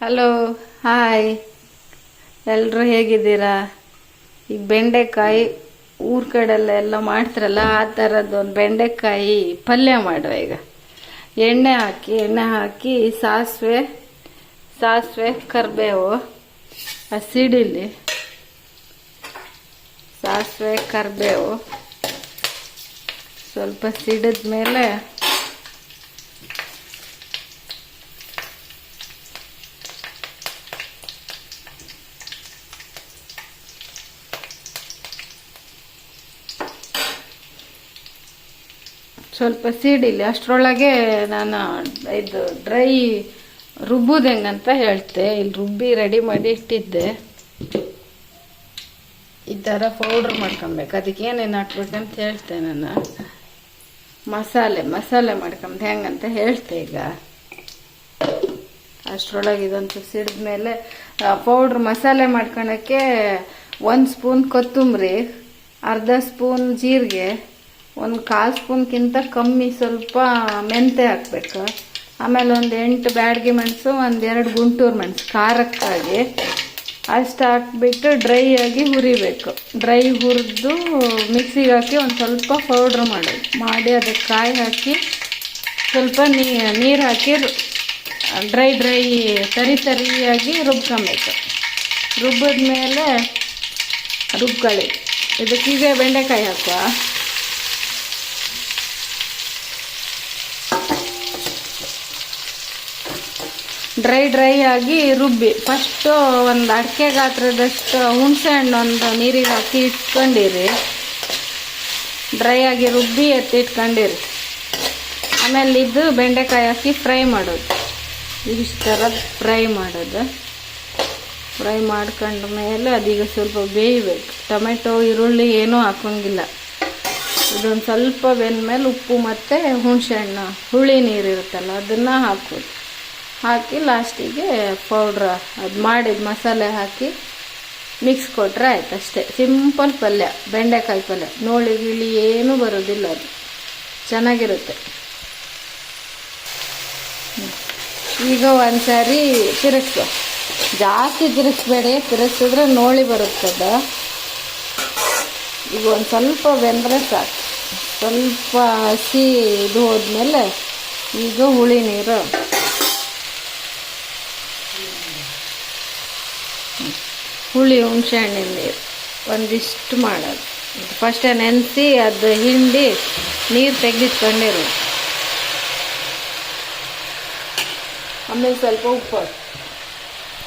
Hello hi ಎಲ್ಲರೂ ಹೇಗಿದ್ದೀರಾ? ಈಗ ಬೆಂಡೆಕಾಯಿ ಊರ ಕಡೆಲ್ಲ ಎಲ್ಲ ಮಾಡ್ತಾರಲ್ಲ, ಆ ಥರದ್ದೊಂದು ಬೆಂಡೆಕಾಯಿ ಪಲ್ಯ ಮಾಡುವ ಈಗ. ಎಣ್ಣೆ ಹಾಕಿ ಎಣ್ಣೆ ಹಾಕಿ, ಸಾಸಿವೆ ಸಾಸಿವೆ, ಕರಿಬೇವು ಹಸಿಡಿಲಿ ಸಾಸಿವೆ, ಕರಿಬೇವು. ಸ್ವಲ್ಪ ಸಿಡಿದ ಮೇಲೆ ಸ್ವಲ್ಪ ಸಿಡಿಲಿ ಅಷ್ಟರೊಳಗೆ ನಾನು ಇದು ಡ್ರೈ ರುಬ್ಬೋದು ಹೆಂಗಂತ ಹೇಳ್ತೆ. ಇಲ್ಲಿ ರುಬ್ಬಿ ರೆಡಿ ಮಾಡಿ ಇಟ್ಟಿದ್ದೆ. ಈ ಥರ ಪೌಡ್ರ್ ಮಾಡ್ಕೊಬೇಕು. ಅದಕ್ಕೆ ಏನೇನು ಹಾಕ್ಬೇಕಂತ ಹೇಳ್ತೆ ನಾನು. ಮಸಾಲೆ ಮಸಾಲೆ ಮಾಡ್ಕೊಂಬ ಹೆಂಗಂತ ಹೇಳ್ತೆ ಈಗ. ಅಷ್ಟರೊಳಗೆ ಇದೊಂದು ಸಿಡಿದ ಮೇಲೆ ಪೌಡ್ರ್ ಮಸಾಲೆ ಮಾಡ್ಕೊಳಕ್ಕೆ ಒಂದು ಸ್ಪೂನ್ ಕೊತ್ತಂಬರಿ, ಅರ್ಧ ಸ್ಪೂನ್ ಜೀರಿಗೆ ಒಂದು ಕಾಲು ಸ್ಪೂನ್ಗಿಂತ ಕಮ್ಮಿ ಸ್ವಲ್ಪ ಮೆಂತೆ ಹಾಕಬೇಕು. ಆಮೇಲೆ ಒಂದು ಎಂಟು ಬ್ಯಾಡ್ಗೆ ಮೆಣಸು, ಒಂದು ಎರಡು ಗುಂಟೂರು ಮೆಣಸು, ಖಾರಕ್ಕಾಗಿ. ಅಷ್ಟು ಹಾಕ್ಬಿಟ್ಟು ಡ್ರೈ ಆಗಿ ಹುರಿಬೇಕು. ಡ್ರೈ ಹುರಿದು ಮಿಕ್ಸಿಗೆ ಹಾಕಿ ಒಂದು ಸ್ವಲ್ಪ ಪೌಡ್ರ್ ಮಾಡೋದು ಮಾಡಿ ಅದಕ್ಕೆ ಕಾಯಿ ಹಾಕಿ ಸ್ವಲ್ಪ ನೀರು ಹಾಕಿ ಡ್ರೈ ಡ್ರೈ, ತರಿ, ತರಿಯಾಗಿ ರುಬ್ಕೊಬೇಕು. ರುಬ್ಬಿದ ಮೇಲೆ ರುಬ್ಕೊಳ್ಳಿ ಇದಕ್ಕೀಗ ಬೆಂಡೆಕಾಯಿ ಹಾಕುವ. ಡ್ರೈ ಡ್ರೈ ಆಗಿ ರುಬ್ಬಿ. ಫಸ್ಟು ಒಂದು ಅಡಿಕೆ ಗಾತ್ರದಷ್ಟು ಹುಣಸೆ ಹಣ್ಣು ಒಂದು ನೀರಿಗೆ ಹಾಕಿ ಇಟ್ಕೊಂಡಿರಿ. ಡ್ರೈ ಆಗಿ ರುಬ್ಬಿ ಎತ್ತಿ ಇಟ್ಕೊಂಡಿರಿ. ಆಮೇಲೆ ಇದು ಬೆಂಡೆಕಾಯಿ ಹಾಕಿ ಫ್ರೈ ಮಾಡೋದು. ಇಷ್ಟು ಥರ ಫ್ರೈ ಮಾಡೋದು. ಫ್ರೈ ಮಾಡ್ಕೊಂಡ ಮೇಲೆ ಅದೀಗ ಸ್ವಲ್ಪ ಬೇಯಬೇಕು. ಟೊಮೆಟೊ, ಈರುಳ್ಳಿ ಏನೂ ಹಾಕೋಂಗಿಲ್ಲ. ಇದೊಂದು ಸ್ವಲ್ಪ ಬೆಂದ ಮೇಲೆ ಉಪ್ಪು ಮತ್ತು ಹುಣಸೆ ಹಣ್ಣು, ಹುಳಿ ನೀರು ಇರುತ್ತಲ್ಲ, ಅದನ್ನು ಹಾಕೋದು ಹಾಕಿ ಲಾಸ್ಟಿಗೆ ಪೌಡ್ರ್ ಅದು ಮಾಡಿದ ಮಸಾಲೆ ಹಾಕಿ ಮಿಕ್ಸ್ ಕೊಟ್ಟರೆ ಆಯ್ತು ಅಷ್ಟೇ. ಸಿಂಪಲ್ ಪಲ್ಯ, ಬೆಂಡೆಕಾಯಿ ಪಲ್ಯ. ನೋಳಿ ಗಿಳಿ ಏನೂ ಬರೋದಿಲ್ಲ ಅದು. ಚೆನ್ನಾಗಿರುತ್ತೆ. ಈಗ ಈಗ ಸಾರಿ ತಿರುಗಿಸು. ಜಾಸ್ತಿ ತಿರುಗಿಸ್ಬೇಡಿ, ತಿರುಗಿಸಿದ್ರೆ ನೋಳಿ ಬರುತ್ತದ ಈಗ ಒಂದು ಸ್ವಲ್ಪ ಬೆಂದರೆ ಸಾಕು. ಸ್ವಲ್ಪ ಹಸಿ ಇದು ಹೋದ್ಮೇಲೆ ಈಗ ಹುಳಿ ನೀರು. ಹುಳಿ ಹುಣಸೆ ಹಣ್ಣಿನ ನೀರು ಒಂದಿಷ್ಟು ಮಾಡೋದು ಫಸ್ಟೇ ನೆನೆಸಿ ಅದು ಹಿಂಡಿ ನೀರು ತೆಗೆದಿಟ್ಕೊಂಡಿರು. ಆಮೇಲೆ ಸ್ವಲ್ಪ ಉಪ್ಪು ಹಾಕು.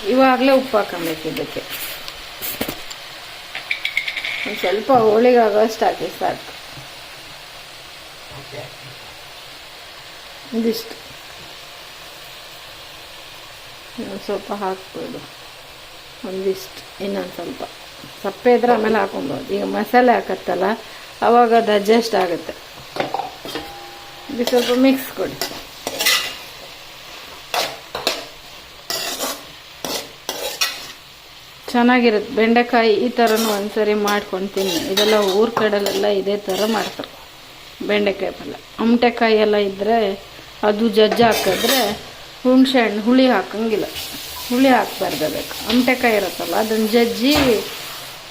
ಇವಾಗಲೇ ಉಪ್ಪು ಹಾಕೊಬೇಕು ಇದಕ್ಕೆ. ಒಂದು ಸ್ವಲ್ಪ ಹೋಳಿಗಾಗೋಷ್ಟು ಹಾಕಿ ಸಾಕು. ಒಂದಿಷ್ಟು. ಸ್ವಲ್ಪ ಹಾಕ್ಬೋದು ಒಂದಿಷ್ಟು ಇನ್ನೊಂದು ಸ್ವಲ್ಪ. ಸಪ್ಪೆ ಇದ್ರೆ ಆಮೇಲೆ ಹಾಕೊಬೋದು. ಈಗ ಮಸಾಲೆ ಹಾಕತ್ತಲ್ಲ, ಅವಾಗ ಅದು ಅಡ್ಜಸ್ಟ್ ಆಗುತ್ತೆ. ಇದು ಸ್ವಲ್ಪ ಮಿಕ್ಸ್ ಕೊಡಿ. ಚೆನ್ನಾಗಿರುತ್ತೆ. ಬೆಂಡೆಕಾಯಿ ಈ ಥರನೂ ಒಂದ್ಸರಿ ಮಾಡ್ಕೊಂಡು ತಿನ್ನಿ ಇದೆಲ್ಲ ಊರ ಕಡಲೆಲ್ಲ ಇದೇ ಥರ ಮಾಡ್ತಾರೆ. ಬೆಂಡೆಕಾಯಿ ಪಲ್ಯ. ಅಮಟೆಕಾಯಿ ಎಲ್ಲ ಇದ್ದರೆ ಅದು ಜಜ್ಜ ಹಾಕಿದ್ರೆ ಹುಣಸೆ ಹಣ್ಣು, ಹುಳಿ ಹಾಕಂಗಿಲ್ಲ. ಹುಳಿ ಹಾಕ್ಬಾರ್ದು ಅದಕ್ಕೆ ಅಮಟೆಕಾಯಿ ಇರುತ್ತಲ್ಲ, ಅದನ್ನು ಜಜ್ಜಿ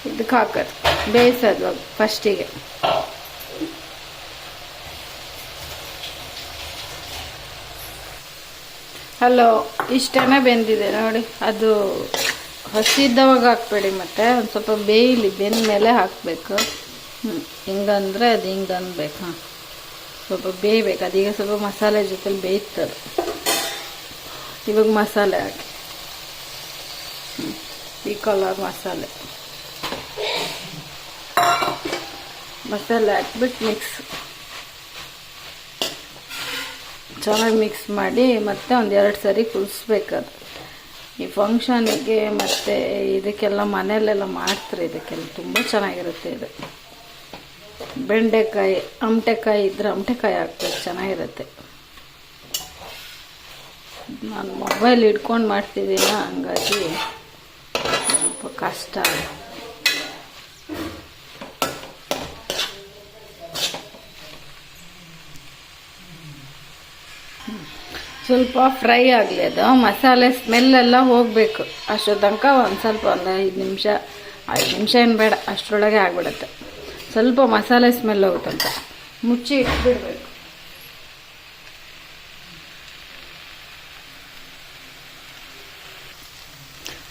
ಇದಕ್ಕೆ ಹಾಕೋದು. ಬೇಯಿಸೋದು ಫಸ್ಟಿಗೆ. ಹಲೋ ಇಷ್ಟೇ ಬೆಂದಿದೆ ನೋಡಿ. ಅದು ಹಸಿದ್ದವಾಗ ಹಾಕ್ಬೇಡಿ ಮತ್ತೆ, ಒಂದು ಸ್ವಲ್ಪ ಬೇಯಲಿ, ಬೆಂದ ಮೇಲೆ ಹಾಕಬೇಕು. ಹ್ಞೂ ಹಿಂಗಂದ್ರೆ ಅದು ಹಿಂಗೆ ಅನ್ಬೇಕು, ಹಾಂ. ಸ್ವಲ್ಪ ಬೇಯಬೇಕು, ಅದೀಗ ಸ್ವಲ್ಪ ಮಸಾಲೆ ಜೊತೆಲಿ ಬೇಯ್ತದೆ. ಇವಾಗ ಮಸಾಲೆ ಹಾಕಿ. ಈ ಕಲರ್ ಮಸಾಲೆ. ಮಸಾಲೆ ಹಾಕ್ಬಿಟ್ಟು ಮಿಕ್ಸ್ ಚೆನ್ನಾಗಿ ಮಿಕ್ಸ್ ಮಾಡಿ ಮತ್ತೆ ಒಂದು ಎರಡು ಸರಿ ಕುದಿಸ್ಬೇಕದು ಈ ಫಂಕ್ಷನಿಗೆ ಮತ್ತೆ ಇದಕ್ಕೆಲ್ಲ ಮನೆಯಲ್ಲೆಲ್ಲ ಮಾಡ್ತಾರೆ ಇದಕ್ಕೆಲ್ಲ. ತುಂಬ ಚೆನ್ನಾಗಿರುತ್ತೆ ಇದು. ಬೆಂಡೆಕಾಯಿ, ಅಮಟೆಕಾಯಿ ಇದ್ರೆ ಅಮಟೆಕಾಯಿ ಹಾಕ್ಬೇಕು, ಚೆನ್ನಾಗಿರುತ್ತೆ. ನಾನು ಮೊಬೈಲ್ ಹಿಡ್ಕೊಂಡು ಮಾಡ್ತಿದ್ದೀನ, ಹಂಗಾಗಿ ಸ್ವಲ್ಪ ಕಷ್ಟ. ಸ್ವಲ್ಪ ಫ್ರೈ ಆಗಲಿ ಅದು. ಮಸಾಲೆ ಸ್ಮೆಲ್ಲೆಲ್ಲ ಹೋಗಬೇಕು. ಅಷ್ಟೋ ತನಕ ಒಂದು ಸ್ವಲ್ಪ ಒಂದು ಐದು ನಿಮಿಷ ಐದು ನಿಮಿಷ ಏನು ಬೇಡ, ಅಷ್ಟರೊಳಗೆ ಆಗಿಬಿಡುತ್ತೆ. ಸ್ವಲ್ಪ ಮಸಾಲೆ ಸ್ಮೆಲ್ ಹೋಗುತ್ತಂತ. ಮುಚ್ಚಿ ಇಟ್ಬಿಡ್ಬೇಕು.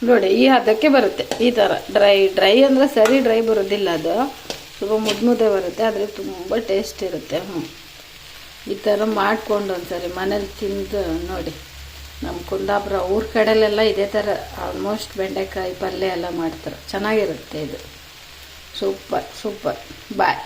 ನೋಡಿ, ಈ ಹದಕ್ಕೆ ಬರುತ್ತೆ. ಈ ಥರ ಡ್ರೈ ಡ್ರೈ ಅಂದರೆ ಸರಿ ಡ್ರೈ ಬರೋದಿಲ್ಲ ಅದು. ಸ್ವಲ್ಪ ಮುದ್ದೆ ಮುದ್ದೆ ಬರುತ್ತೆ, ಆದರೆ ತುಂಬ ಟೇಸ್ಟ್ ಇರುತ್ತೆ. ಹ್ಞೂ ಈ ಥರ ಮಾಡ್ಕೊಂಡು ಒಂದ್ಸರಿ ಮನೇಲಿ ತಿಂದು ನೋಡಿ. ನಮ್ಮ ಕುಂದಾಪುರ ಊರ ಕಡೆಲೆಲ್ಲ ಇದೇ ಥರ ಆಲ್ಮೋಸ್ಟ್ ಬೆಂಡೆಕಾಯಿ ಪಲ್ಯ ಎಲ್ಲ ಮಾಡ್ತಾರೆ. ಚೆನ್ನಾಗಿರುತ್ತೆ ಇದು. Super super. ಬಾಯ್